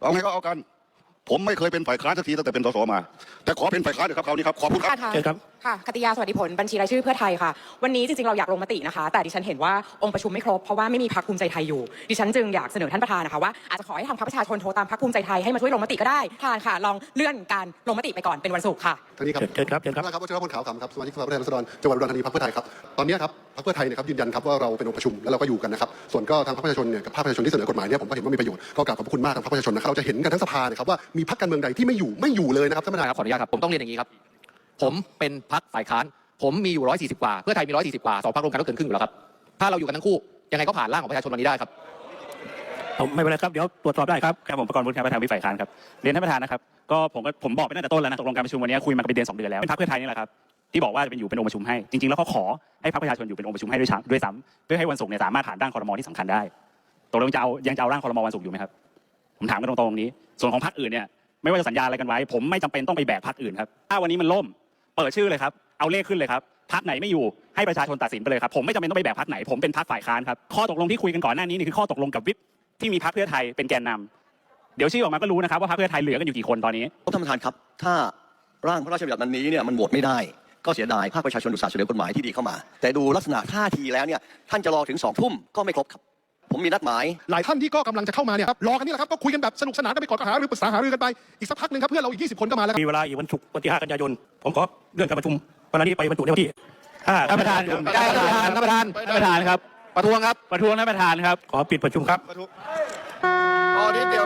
เอาไงก็เอากัน ผมไม่เคยเป็นฝ่ายค้านสักทีตั้งแต่เป็นสสมา แต่ขอเป็นฝ่ายค้านเถอะครับคราวนี้ครับขอบคุณครับ ค่ะเชิญครับ ค่ะคติยาสวัสดิผลบัญชีรายชื่อเพื่อไทยค่ะ วันนี้จริงๆเราอยากลงมตินะคะ แต่ดิฉันเห็นว่าองค์ประชุมไม่ครบเพราะว่าไม่มีพรรคภูมิใจไทยอยู่ ดิฉันจึงอยากเสนอท่านประธานนะคะว่าอาจจะขอให้ทางพรรคประชาชนโทรตามพรรคภูมิใจไทยให้มาช่วยลงมติก็ได้ทานค่ะ ลองเลื่อนการลงมติไปก่อนเป็นวันศุกร์ค่ะทางนี้ครับเชิญครับเชิญครับครับวัชรพลขาวขำครับสมาชิกสภาผู้แทนราษฎรจังหวัดอุดรธานีพรรคเพื่อไทยครับ ตอนนี้ครับ พรรคเพื่อไทยเนะครับยืนยันครับว่าเราเป็นองค์ประชุมแล้วเราก็อยู่กันนะครับส่วนก็ทางพรรคประชาชนเนี่ยกับภาคประชาชนที่เสนอกฎหมายเนี่ยผมก็เห็นว่ามีประโยชน์ก็กราบขอบพระคุณมากทางพรรคประชาชนนะครับเราจะเห็นกันทั้งสภานะครับว่ามีพรรคการเมืองใดที่ไม่อยู่ไม่อยู่เลยนะครับท่านประธานครับขออนุญาตครับผมต้องเรียนอย่างนี้ครับผมเป็นพักฝ่ายค้าน ผมมีอยู่140กว่าเพื่อไทยมี140กว่าสองพักรวมกันก็เกินครึ่งอยู่แล้วครับถ้าเราอยู่กันทั้งคู่ยังไงก็ผ่านร่างของประชาชนวันนี้ได้ครับผมไม่เป็นไรครับเดี๋ยวตรวจสอบได้ครับครับผมประกรณ์วุฒิครับประธานวิปฝ่ายค้านครับเรียนท่านประธานนะครับก็ผมก็ผมบอกไปตั้งแต่ต้นแล้วนะตกลงการประชุมวันนี้คุยมาเป็นเดือนสองเดือนแล้วเป็นพรรคเพื่อไทยนี่แหละครับ ที่บอกว่าจะเป็นอยู่เป็นองค์ประชุมให้ จริงๆ แล้วเขาขอให้พรรคประชาชนอยู่เป็นองค์ประชุมให้ด้วยซ้ำด้วยซ้ำเพื่อให้วันศุกร์เนี่ยสามารถผ่านร่างคอรมอที่สำคัญได้ตกลงจะเอายังจะเอาร่างคอรมอวันศุกร์อยู่ไหมครับ ผมถามกันตรงๆตรงนี้ ส่วนของพรรคอื่นเนี่ยไม่ว่าจะสัญญาอะไรกันไว้ ผมไม่จำเป็นต้องไปแบกพรรคอื่นครับถ้าวันนี้มันล่ม เปิดชื่อเลยครับเอาเลขขึ้นเลยครับพรรคไหนไม่อยู่ให้ประชาชนตัดสินไปเลยครับผมไม่จำเป็นต้องไปแบกพรรคไหนผมเป็นพรรคฝ่ายค้านครับข้อตกลงที่คุยกันก่อนหน้านี้นี่คือข้อตกลงกับวิปที่มีพรรคเพื่อไทยเป็นแกนนำเดี๋ยวชื่อออกมาก็รู้นะครับว่าพรรคเพื่อไทยเหลือกันอยู่กี่คนตอนนี้ท่านประธานครับ ถ้าร่างพระราชบัญญัติอันนี้เนี่ยมันโหวตไม่ได้ ก็เสียดายภาคประชาชนอุตส่าห์เสนอกฎหมายที่ดีเข้ามา แต่ดูลักษณะท่าทีแล้วเนี่ยท่านจะรอถึงสองทุ่มก็ไม่ครบครับ ผมมีนัดหมาย หลายท่านที่ก็กำลังจะเข้ามาเนี่ยครับรอกันนี่แหละครับก็คุยกันแบบสนุกสนานกันไปก่อนก็หารือปรึกษาหารือกันไปอีกสักพักหนึ่งครับเพื่อนเราอีก20 คนก็มาแล้วครับมีเวลาอีกวันศุกร์วันที่5กันยายนผมขอเลื่อนการประชุมวันนี้ไปบรรจุในวันที่5ท่านประธานครับได้ครับท่านประธานท่านประธานครับประท้วงครับประท้วงท่านประธานครับขอปิดประชุมครับพอนิดเดียว